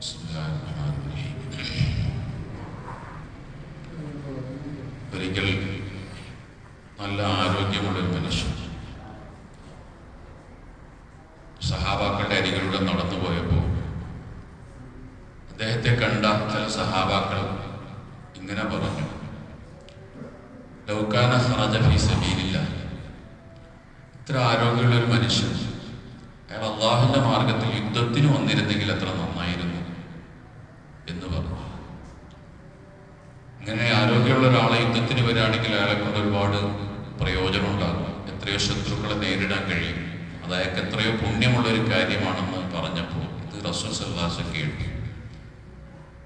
بسم الله الرحمن الرحيم ഒരിക്കൽ നല്ല ആരോഗ്യമുള്ള ഒരു മനുഷ്യൻ സഹാബാക്കളുടെ അരികിലൂടെ നടന്നു പോയപ്പോൾ അദ്ദേഹത്തെ കണ്ട ചില സഹാബാക്കൾ ഇങ്ങനെ പറഞ്ഞു ലൗകാന ഹറജ ഫീ സബീലില്ല ഇത്ര ആരോഗ്യമുള്ള ഒരു മനുഷ്യൻ അയാൾ അള്ളാഹുവിന്റെ മാർഗത്തിൽ യുദ്ധത്തിന് വന്നിരുന്നെങ്കിൽ എത്ര ആരോഗ്യമുള്ള ഒരാളെ യുദ്ധത്തിന് വരികയാണെങ്കിൽ അയാളെ കൊണ്ട് ഒരുപാട് പ്രയോജനം ഉണ്ടാകും എത്രയോ ശത്രുക്കളെ നേരിടാൻ കഴിയും. അത് അയാൾക്ക് എത്രയോ പുണ്യമുള്ള ഒരു കാര്യമാണെന്ന് പറഞ്ഞപ്പോൾ ഇത് റസൂൽ സല്ലാസ് കേട്ടു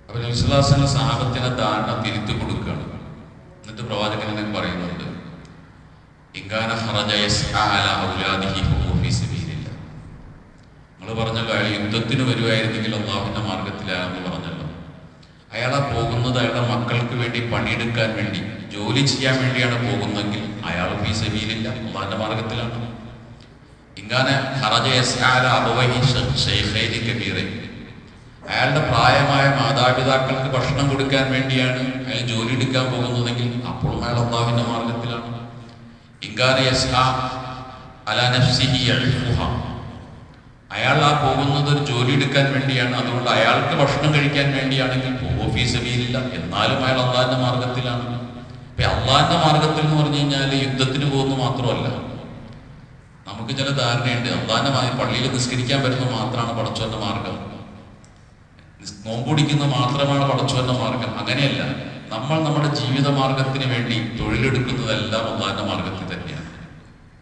അപ്പൊ നബിസ്വല്ലാസിന്റെ സാഹത്തിന് ധാരണ തിരുത്തി കൊടുക്കുകയാണ്. എന്നിട്ട് പ്രവാചകൻ എന്നെ പറയുന്നുണ്ട്. ഇങ്കാന നിങ്ങൾ പറഞ്ഞല്ലോ അയാൾ യുദ്ധത്തിന് വരുമായിരുന്നെങ്കിൽ അള്ളാഹുവിന്റെ മാർഗത്തിലാണെന്ന് പറഞ്ഞല്ലോ അയാളെ പോകുന്നത് അയാളുടെ മക്കൾക്ക് വേണ്ടി പണിയെടുക്കാൻ വേണ്ടി ജോലി ചെയ്യാൻ വേണ്ടിയാണ് പോകുന്നതെങ്കിൽ അയാൾ ഫീ സബീലില്ല അള്ളാന്റെ മാർഗത്തിലാണ് ഇങ്ങനെ അയാളുടെ പ്രായമായ മാതാപിതാക്കൾക്ക് ഭക്ഷണം കൊടുക്കാൻ വേണ്ടിയാണ് അയാൾ ജോലി എടുക്കാൻ പോകുന്നതെങ്കിൽ അപ്പോഴും അയാൾ അള്ളാഹുവിന്റെ മാർഗത്തിലാണ്. ഇങ്കാന അയാൾ ആ പോകുന്നത് ഒരു ജോലി എടുക്കാൻ വേണ്ടിയാണ്. അതുകൊണ്ട് അയാൾക്ക് ഭക്ഷണം കഴിക്കാൻ വേണ്ടിയാണെങ്കിൽ ഓഫീസ് വീലില്ല എന്നാലും അയാൾ അള്ളാഹിന്റെ മാർഗത്തിലാണ്. ഇപ്പൊ അള്ളാഹിന്റെ മാർഗത്തിൽ എന്ന് പറഞ്ഞു കഴിഞ്ഞാൽ യുദ്ധത്തിന് പോകുന്നു മാത്രമല്ല. നമുക്ക് ചില ധാരണയുണ്ട്. അള്ളാഹിന്റെ പള്ളിയിൽ നിസ്കരിക്കാൻ വരുന്നത് മാത്രമാണ് പടച്ചോന്റെ മാർഗം. നോമ്പുടിക്കുന്ന മാത്രമാണ് പടച്ചോന്റെ മാർഗം. അങ്ങനെയല്ല. നമ്മൾ നമ്മുടെ ജീവിത മാർഗത്തിന് വേണ്ടി തൊഴിലെടുക്കുന്നതെല്ലാം അള്ളാഹിന്റെ മാർഗത്തിൽ തന്നെയാണ്.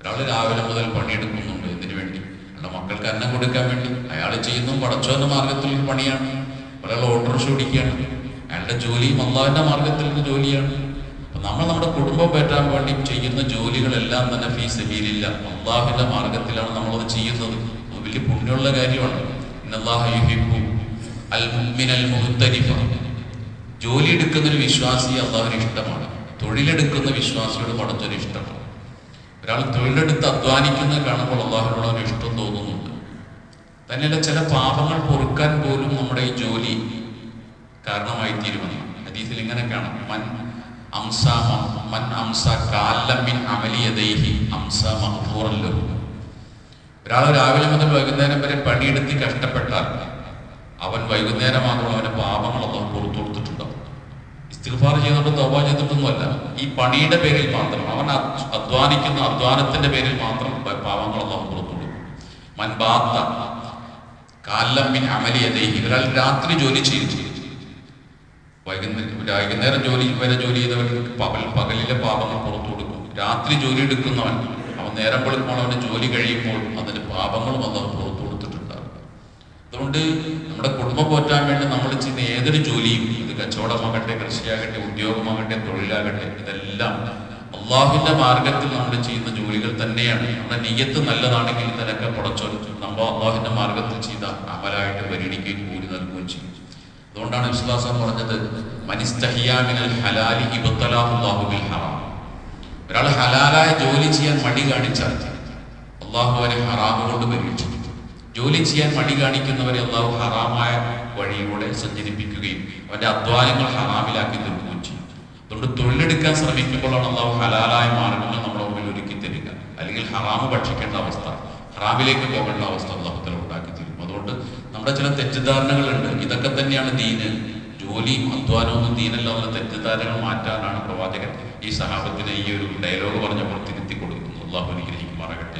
ഒരാൾ രാവിലെ മുതൽ പണിയെടുക്കുന്നുണ്ട്. ഇതിനു വേണ്ടി അയാളുടെ മക്കൾക്ക് അന്നം കൊടുക്കാൻ വേണ്ടി. അയാൾ ചെയ്യുന്നതും പടച്ചോന്റെ മാർഗത്തിൽ പണിയാണ്. ഒരാൾ ഓട്ടോറിക്ഷ ഓടിക്കുകയാണ്. അയാളുടെ ജോലിയും മാർഗത്തിൽ നിന്ന് ജോലിയാണ്. നമ്മൾ നമ്മുടെ കുടുംബം പറ്റാൻ വേണ്ടി ചെയ്യുന്ന ജോലികളെല്ലാം തന്നെ ഫീസ് സബീലില്ല. അള്ളാഹിന്റെ മാർഗത്തിലാണ് നമ്മളത് ചെയ്യുന്നത്. വലിയ പുണ്യമുള്ള കാര്യമാണ്. ജോലി എടുക്കുന്ന ഒരു വിശ്വാസി അള്ളാഹുവിന് ഇഷ്ടമാണ്. തൊഴിലെടുക്കുന്ന വിശ്വാസിയോട് പടച്ചൊരു ഇഷ്ടമാണ്. ഒരാൾ തൊഴിലെടുത്ത് അധ്വാനിക്കുന്നത് കാണുമ്പോൾ അള്ളാഹുവിനോട് ഇഷ്ടം തോന്നുന്നുണ്ട്. തന്നെയല്ല ചില പാപങ്ങൾ പൊറുക്കാൻ പോലും നമ്മുടെ ഈ ജോലി കാരണമായി തീരുമെന്ന്. ഹദീസിൽ ഇങ്ങനെ കാണാം മൻ അംസ മൻ അംസ കാലമിൻ അമലിയതൈഹി അംസ മഹൂറല്ലോ ഒരാൾ രാവിലെ മുതൽ വൈകുന്നേരം വരെ പണിയെടുത്ത് കഷ്ടപ്പെട്ടാൽ അവൻ വൈകുന്നേരം വൈകുന്നേരമാകുമ്പോൾ അവന്റെ പാപങ്ങൾ അള്ളാഹു പുറത്തു കൊടുത്തിട്ടുണ്ടാവും ഇസ്തിഗ്ഫാർ ചെയ്തിട്ട് തൗബ ചെയ്തിട്ടൊന്നുമല്ല. ഈ പണിയുടെ പേരിൽ മാത്രം അവൻ അധ്വ- അധ്വാനിക്കുന്ന അധ്വാനത്തിന്റെ പേരിൽ മാത്രം പാവങ്ങളൊന്നും കൊടുക്കും മൻബാത്ത കാലമ്മിൻ അമലിയതേ ഒരാൾ രാത്രി ജോലി ചെയ്തു. വൈകുന്നേരം വൈകുന്നേരം ജോലി വരെ ജോലി ചെയ്തവർക്ക് പകൽ പകലിലെ പാപങ്ങൾ പുറത്തു കൊടുക്കും. രാത്രി ജോലി എടുക്കുന്നവൻ അവൻ നേരം വെളുപ്പോൾ അവന് ജോലി കഴിയുമ്പോൾ അതിന് പാപങ്ങളും അത് പുറത്തു കൊടുത്തിട്ടുണ്ടാകും. അതുകൊണ്ട് കുടുംബം പോറ്റാൻ വേണ്ടി നമ്മൾ ചെയ്യുന്ന ഏതൊരു ജോലിയും ഇത് കച്ചവടമാകട്ടെ കൃഷിയാകട്ടെ ഉദ്യോഗമാകട്ടെ തൊഴിലാകട്ടെ ഇതെല്ലാം അള്ളാഹുവിന്റെ മാർഗത്തിൽ നമ്മൾ ചെയ്യുന്ന ജോലികൾ തന്നെയാണ്. നമ്മുടെ നീയത്ത് നല്ലതാണെങ്കിൽ ഇതിനൊക്കെ പുടച്ചോ നമ്മൾ അള്ളാഹുവിന്റെ മാർഗത്തിൽ ചെയ്ത അമലായിട്ട് പരിഗണിക്കുകയും കൂലി നൽകുകയും ചെയ്യും. അതുകൊണ്ടാണ് വിശ്വാസം പറഞ്ഞത് ഹലാലി ഹറാം. ഒരാൾ ഹലാലായ ജോലി ചെയ്യാൻ മടി കാണിച്ചാൽ അള്ളാഹു അവരെ ഹറാമുകൊണ്ട് കൊണ്ട് പരീക്ഷിക്കും. ജോലി ചെയ്യാൻ മടി കാണിക്കുന്നവരെ അള്ളാഹു ഹറാമായ വഴിയിലൂടെ സഞ്ചരിപ്പിക്കുകയും അവന്റെ അധ്വാനങ്ങൾ ഹറാമിലാക്കി തീർക്കുകയും ചെയ്യും. അതുകൊണ്ട് തൊഴിലെടുക്കാൻ ശ്രമിക്കുമ്പോഴാണ് അള്ളാഹു ഹലാലായ മാർഗങ്ങൾ നമ്മുടെ മുമ്പിൽ ഒരുക്കി തരിക. അല്ലെങ്കിൽ ഹറാമ് ഭക്ഷിക്കേണ്ട അവസ്ഥ ഹറാമിലേക്ക് പോകേണ്ട അവസ്ഥ അള്ളാഹുത്തല ഉണ്ടാക്കി തരും. അതുകൊണ്ട് നമ്മുടെ ചില തെറ്റിദ്ധാരണകളുണ്ട്. ഇതൊക്കെ തന്നെയാണ് ദീന്. ജോലിയും അധ്വാനവും ദീനല്ല എന്നുള്ള തെറ്റിദ്ധാരണകൾ മാറ്റാനാണ് പ്രവാചകൻ ഈ സഹാബത്തിന് ഈ ഒരു ഡയലോഗ് പറഞ്ഞപ്പോൾ തിരുത്തി കൊടുക്കുന്നത്. അള്ളാഹു അനുഗ്രഹിക്കുമാറാകട്ടെ.